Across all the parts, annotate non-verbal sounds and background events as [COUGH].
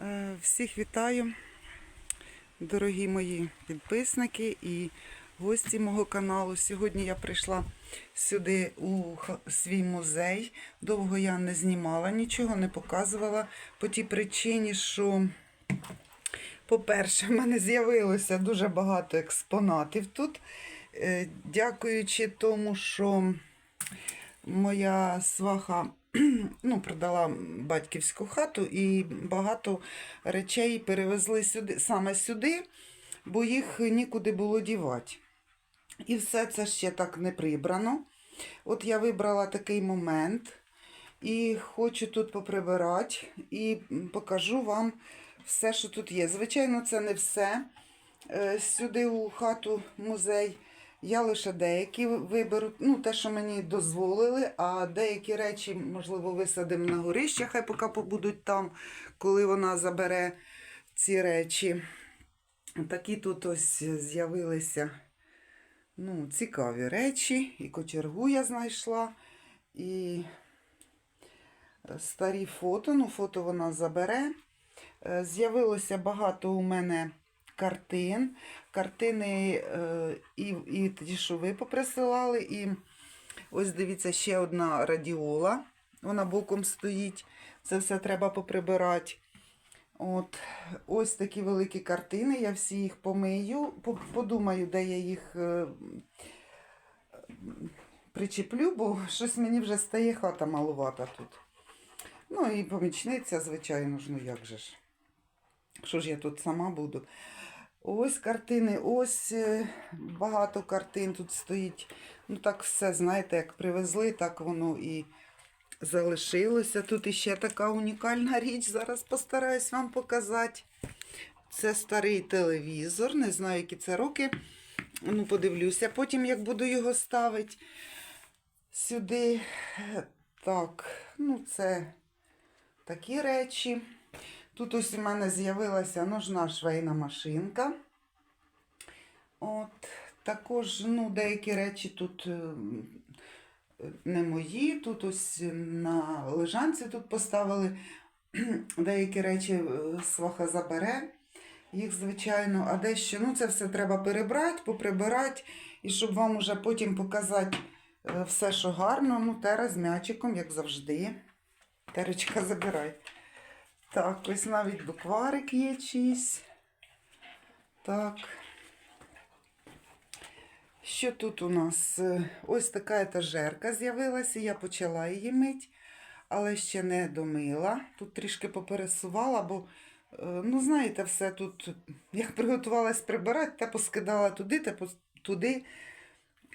Е, Всіх вітаю, дорогі мої підписники і гості мого каналу. Сьогодні я прийшла сюди у свій музей. Довго я не знімала нічого, не показувала по тій причині, що, по-перше, [LAUGHS] в мене з'явилося дуже багато експонатів тут. Е, Дякуючи тому, що моя сваха [CLEARS THROAT] ну, продала батьківську хату і багато речей перевезли сюди, саме сюди, бо їх нікуди було дівати. І все це ще так не прибрано. От я вибрала такий момент і хочу тут поприбирати і покажу вам все, що тут є. Звичайно, це не все. Е, Сюди у хату музей я лише деякі виберу, ну те, що мені дозволили, а деякі речі, можливо, висадимо на горище, хай поки побудуть там, коли вона забере ці речі. Такі тут ось з'явилися ну, цікаві речі. І кочергу я знайшла, і старі фото. Ну, фото вона забере. Е, З'явилося багато у мене картин. Картини е, і, і ті, що ви поприсилали. І ось дивіться, ще одна радіола. Вона боком стоїть. Це все треба поприбирати. От, ось такі великі картини. Я всі їх помию. Подумаю, де я їх е, причеплю, бо щось мені вже стає хата малувата тут. Ну і помічниця, звичайно ж, ну як же ж. Що ж я тут сама буду? Ось картини, ось е, багато картин тут стоїть. Ну так все, знаєте, як привезли, так воно і залишилося. Тут іще така унікальна річ. Зараз постараюсь вам показати. Це старий телевізор. Не знаю, які це роки. Ну, подивлюся потім, як буду його ставити сюди. Так, ну це такі речі. Тут ось у мене з'явилася ножна швейна машинка. От, також ну, деякі речі тут е, не мої. Тут ось на лежанці тут поставили [CLEARS THROAT] деякі речі е, сваха забере. Їх, звичайно, а дещо, ну це все треба перебрати, поприбирати, і щоб вам уже потім показати е, все, що гарно, ну, тера з м'ячиком, як завжди. Терочка, забирай. Так, ось навіть букварик є чийсь. Так. Що тут у нас? Ось така етажерка з'явилася. Я почала її мити, але ще не домила. Тут трішки попересувала, бо, е, ну, знаєте, все тут, як приготувалась прибирати, те поскидала туди, пос- туди.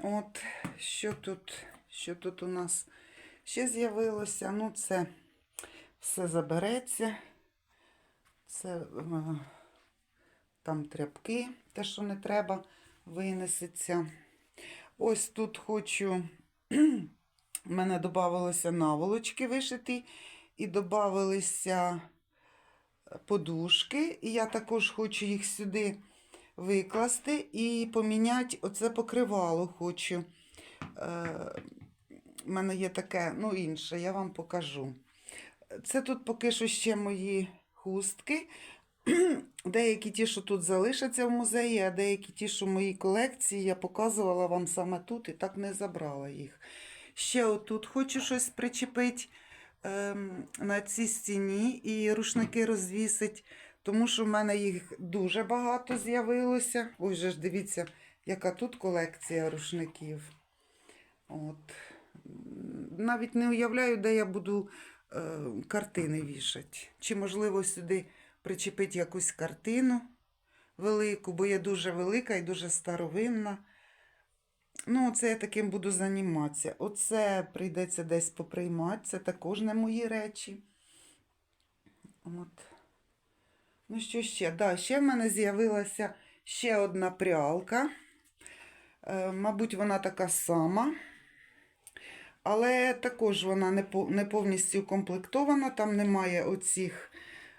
От, що тут, що тут у нас ще з'явилося? Ну, це все забереться. Це е, там тряпки, те, що не треба, винесеться. Ось тут хочу. [CLEARS THROAT] У мене додавалося наволочки вишиті, і додавалися подушки. І я також хочу їх сюди викласти і поміняти оце покривало хочу. Е, У мене є таке, ну інше, я вам покажу. Це тут поки що ще мої хустки. [CLEARS THROAT] Деякі ті, що тут залишаться в музеї, а деякі ті, що в моїй колекції, я показувала вам саме тут і так не забрала їх. Ще отут хочу щось причепити ем, на цій стіні і рушники розвісити, тому що в мене їх дуже багато з'явилося. Ой же ж дивіться, яка тут колекція рушників. От. Навіть не уявляю, де я буду картини вішати. Чи, можливо, сюди причепити якусь картину велику, бо я дуже велика і дуже старовинна. Ну, оце я таким буду займатися. Оце прийдеться десь поприймати, це також не мої речі. От. Ну, що ще? Да, ще в мене з'явилася ще одна прялка. Е, мабуть, вона така сама. Але також вона не повністю укомплектована, там немає оцих,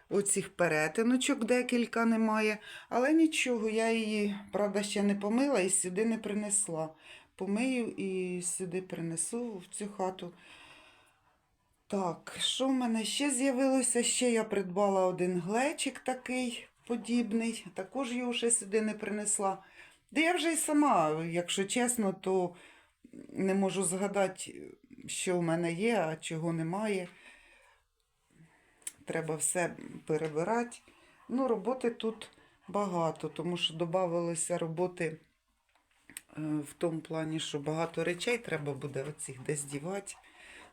оцих перетиночок, декілька немає. Але нічого, я її, правда, ще не помила і сюди не принесла. Помию і сюди принесу в цю хату. Так, що в мене ще з'явилося? Ще я придбала один глечик такий подібний. Також його ще сюди не принесла. Де я вже й сама, якщо чесно, то не можу згадати, що в мене є, а чого немає. Треба все перебирати. Ну, роботи тут багато, тому що додавалося роботи е, в тому плані, що багато речей треба буде оцих десь дівати,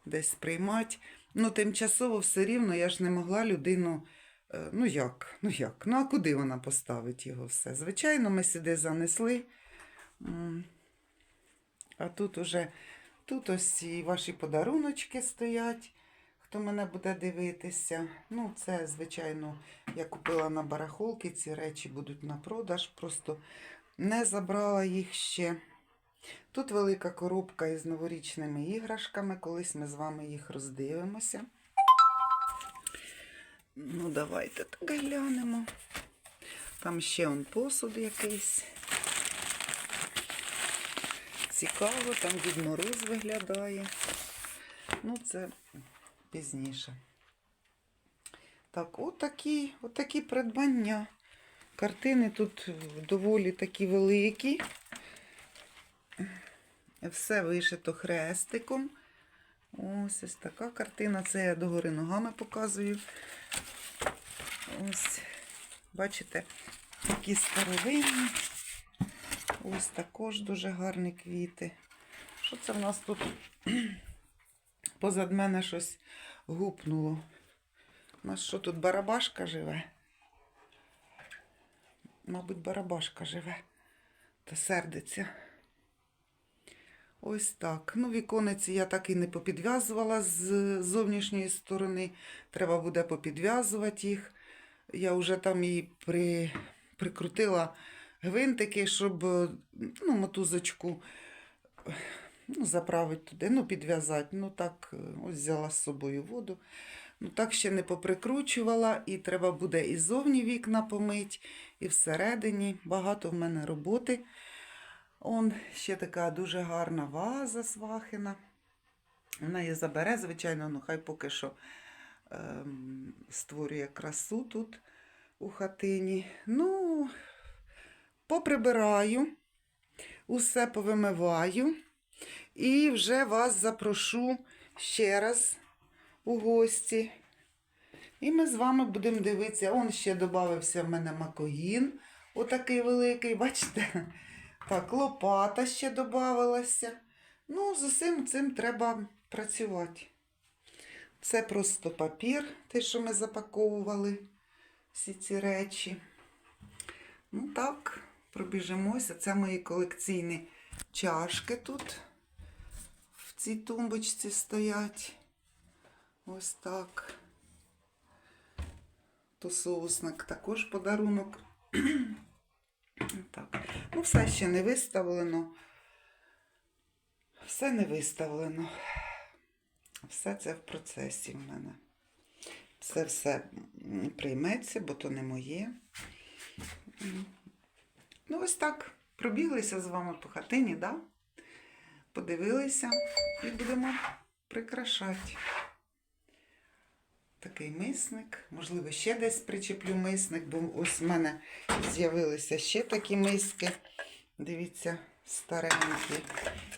десь приймати. Ну, тимчасово все рівно я ж не могла людину. е, Ну як? Ну як? Ну а куди вона поставить його все? Звичайно, ми сюди занесли. А тут уже тут ось і ваші подаруночки стоять, хто мене буде дивитися. Ну, це, звичайно, я купила на барахолки, ці речі будуть на продаж, просто не забрала їх ще. Тут велика коробка із новорічними іграшками. Колись ми з вами їх роздивимося. Ну, давайте так глянемо. Там ще он посуд якийсь. Цікаво, там Дід виглядає. Ну, це пізніше. Так, отакі, отакі придбання. Картини тут доволі такі великі. Все вишито хрестиком. Ось ось така картина. Це я догори ногами показую. Ось, бачите, такі старовинні. Ось також дуже гарні квіти. Що це в нас тут? [CLEARS THROAT] Позад мене щось гупнуло. У нас що тут барабашка живе? Мабуть, барабашка живе та сердиться. Ось так. Ну, вікониці я так і не попідв'язувала з зовнішньої сторони. Треба буде попідв'язувати їх. Я вже там і при... прикрутила гвинтики, щоб ну, мотузочку ну, заправити туди, ну, підв'язати. Ну, так, ось взяла з собою воду. Ну, так ще не поприкручувала, і треба буде і зовні вікна помити, і всередині. Багато в мене роботи. Он ще така дуже гарна ваза свахина. Вона її забере, звичайно, ну хай поки що ем, створює красу тут у хатині. Ну, поприбираю, усе повимиваю. І вже вас запрошу ще раз у гості. І ми з вами будемо дивитися. Он ще додався в мене макогін. Отакий великий, бачите? Так, лопата ще додавалася. Ну, з усім цим треба працювати. Це просто папір, те, що ми запаковували всі ці речі. Ну так, пробіжимося. Це мої колекційні чашки тут в цій тумбочці стоять. Ось так. То соусник також подарунок. так. Ну, все ще не виставлено. Все не виставлено. Все це в процесі в мене. Це все прийметься, бо то не моє. Ну, ось так. Пробіглися з вами по хатині, да? Подивилися і будемо прикрашати. Такий мисник. Можливо, ще десь причеплю мисник, бо ось в мене з'явилися ще такі миски. Дивіться, старенькі.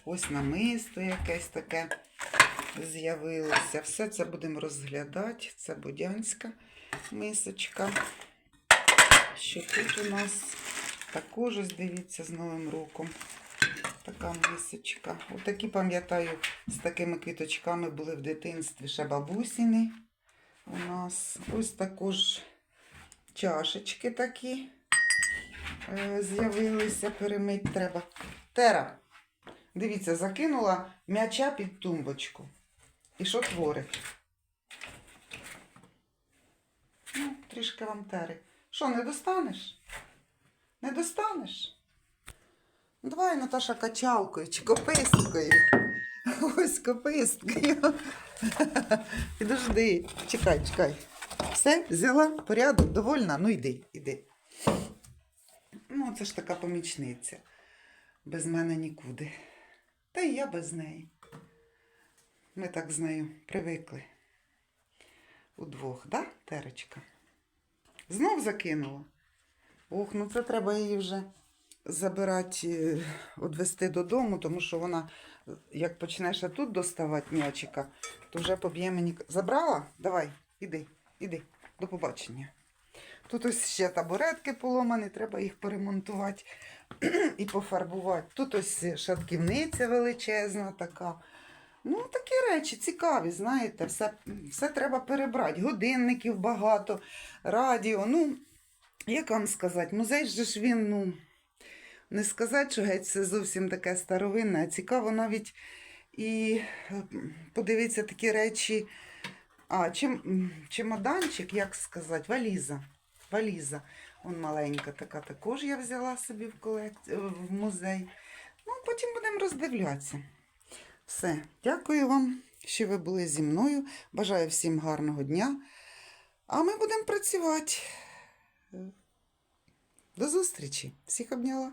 Ось намисто якесь таке з'явилося. Все це будемо розглядати. Це будянська мисочка. Що тут у нас також, ось дивіться, з Новим роком. Така мисочка. Отакі, пам'ятаю, з такими квіточками були в дитинстві ще бабусіни. У нас ось також чашечки такі е, з'явилися, перемить треба. Тера, дивіться, закинула м'яча під тумбочку. І що творить? Ну, трішки вам тери. Що, не достанеш? Не достанеш? Ну, Давай, Наташа, качалкою чи кописткою. Ось кописткою. Підожди, чекай, чекай. Все, взяла порядок, довольна? Ну йди, йди. Ну, це ж така помічниця. Без мене нікуди. Та й я без неї. Ми так з нею привикли. удвох, да, Теречка? Знов закинула. Ох, ну це треба її вже забирати, е, відвести додому, тому що вона, е, як почнеш тут доставати м'ячика, то вже поб'є мені. Забрала? Давай, іди, іди, до побачення. Тут ось ще табуретки поломані, треба їх поремонтувати [CLEARS THROAT] і пофарбувати. Тут ось шатківниця величезна така. Ну, такі речі цікаві, знаєте, все, все треба перебрати. Годинників багато, радіо. Ну, як вам сказати, музей же ж він, ну, не сказати, що геть це зовсім таке старовинне, а цікаво навіть і е, подивитися такі речі. А, чим, чемоданчик, як сказати, валіза. Валіза. Он маленька така також я взяла собі в, колекцію, в музей. Ну, потім будемо роздивлятися. Все, дякую вам, що ви були зі мною. Бажаю всім гарного дня. А ми будемо працювати. До зустрічі. Всіх обняла.